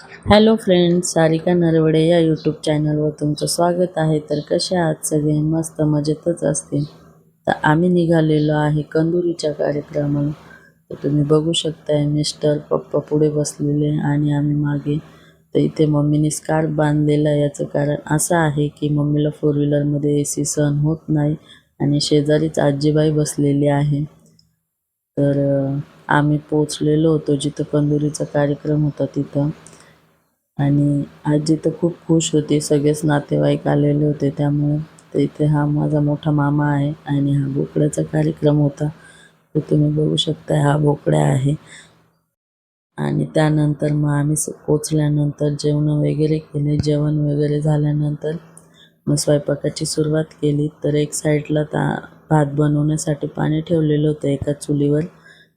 Hello friends Sarika Narwade या YouTube चॅनलवर तुमचं स्वागत आहे. तर कसे आहात सगळे? मस्त मजेतच असतील. तर आम्ही निघालेलो आहे कंदुरीच्या कार्यक्रमाला. तर तुम्ही बघू शकताय मिस्टर पप्पा पुढे बसलेले आणि आम्ही मागे. तर इथे मम्मीने स्कार्फ बांधलेला आहे. याचं कारण असं आहे की मम्मीला फोर व्हीलरमध्ये ए सी सहन होत नाही आणि शेजारीच आजीबाई बसलेली आहे. तर आम्ही पोचलेलो होतो जिथं कंदुरीचा कार्यक्रम होता तिथं. आणि आजी तर खूप खुश होती. सगळेच नातेवाईक आलेले होते त्यामुळे तर इथे हा माझा मोठा मामा आहे आणि हा बोकड्याचा कार्यक्रम होता. तो तुम्ही बघू शकता हा बोकड्या आहे. आणि त्यानंतर मग आम्ही पोचल्यानंतर जेवण वगैरे केले. जेवण वगैरे झाल्यानंतर मग स्वयंपाकाची सुरुवात केली. तर एक साईडला ता भात बनवण्यासाठी पाणी ठेवलेलं होतं एका चुलीवर.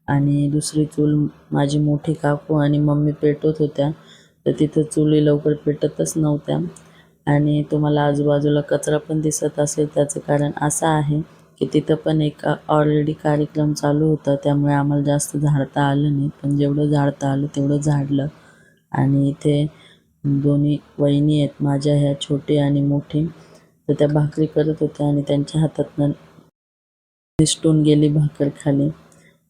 आणि दुसरी चूल माझी मोठी काकू आणि मम्मी पेटवत होत्या. तर तिथं चुली लवकर पेटतच नव्हत्या. आणि तुम्हाला आजूबाजूला कचरा पण दिसत असेल त्याचं कारण असं आहे की तिथं पण एक ऑलरेडी कार्यक्रम चालू होता त्यामुळे आम्हाला जास्त झाडता आलं नाही. पण जेवढं झाडता आलं तेवढं झाडलं. आणि इथे दोन्ही वहिनी आहेत माझ्या ह्या छोटी आणि मोठी. तर त्या भाकरी करत होत्या आणि त्यांच्या हातातनं निसटून गेली भाकर खाली.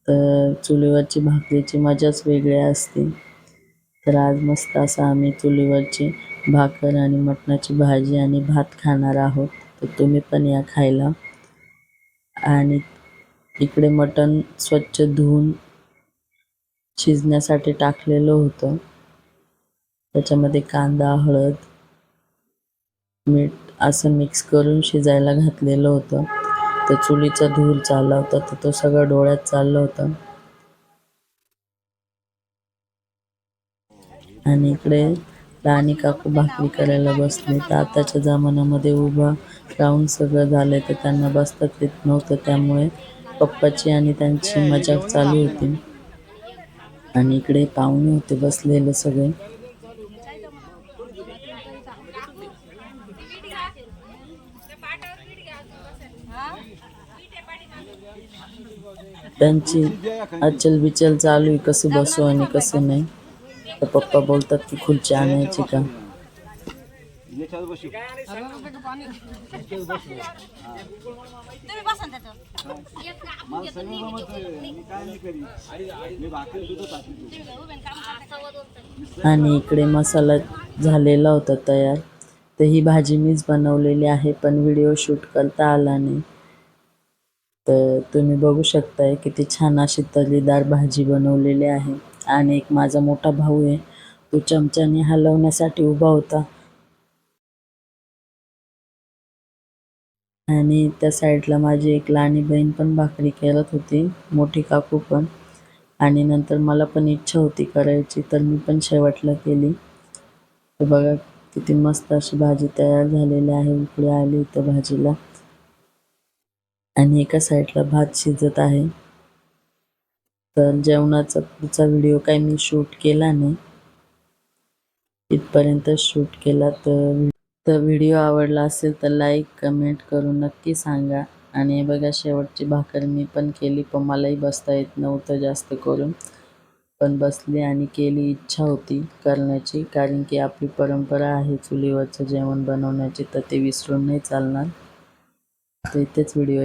तर चुलीवरची भाकरीची मजाच वेगळी असते. तर आज मस्त असं आम्ही चुलीवरची भाकर आणि मटणाची भाजी आणि भात खाणार आहोत. तर तुम्ही पण या खायला. आणि इकडे मटण स्वच्छ धुवून शिजण्यासाठी टाकलेलं होतं. त्याच्यामध्ये कांदा हळद मीठ असं मिक्स करून शिजायला घातलेलं होतं. तर चुलीचा धूर चालला होता तर तो सगळं डोळ्यात चाललं होतं. आणि इकडे राणी काकू भाकरी करायला बसले. तर आताच्या जमान्यामध्ये उभा राहून सगळं झालंय तर त्यांना बसतात येत नव्हतं. त्यामुळे पप्पाची आणि त्यांची मजाक चालू होती. आणि इकडे पाहुणे होते बसलेले सगळे. त्यांची अचल बिचल चालू आहे कसं बसू आणि कसं नाही. तर पप्पा बोलतात की खुर्ची आणायची का आणि इकडे मसाला झालेला होता तयार. तर ही भाजी मीच बनवलेली आहे पण व्हिडिओ शूट करता आला नाही. तर तुम्ही बघू शकताय किती छान अशी तलीदार भाजी बनवलेली आहे. आणि एक माझा मोठा भाऊ आहे. तो चमच्याने हलवण्यासाठी उभा होता. आणि त्या साईडला माझी एक लहानी बहीण पण भाकरी करत होती. मोठी काकू पण. आणि नंतर मला पण इच्छा होती करायची तर मी पण शेवटला केली. तर बघा किती मस्त अशी भाजी तयार झालेली आहे. उकळी आली इथं भाजीला. आणि एका साईडला भात शिजत आहे. तर जेवणाचा पुढचा व्हिडिओ काही मी शूट केला नाही. इथपर्यंत शूट केला तर तर व्हिडिओ आवडला असेल तर लाईक कमेंट करून नक्की सांगा. आणि बघा शेवटची भाकर मी पण केली. पण मलाही बसता येत नव्हतं जास्त करून. पण बसली आणि केली इच्छा होती करण्याची. कारण की आपली परंपरा आहे चुलीवरचं जेवण बनवण्याची तर ते विसरून नाही चालणार. तर इथेच व्हिडिओ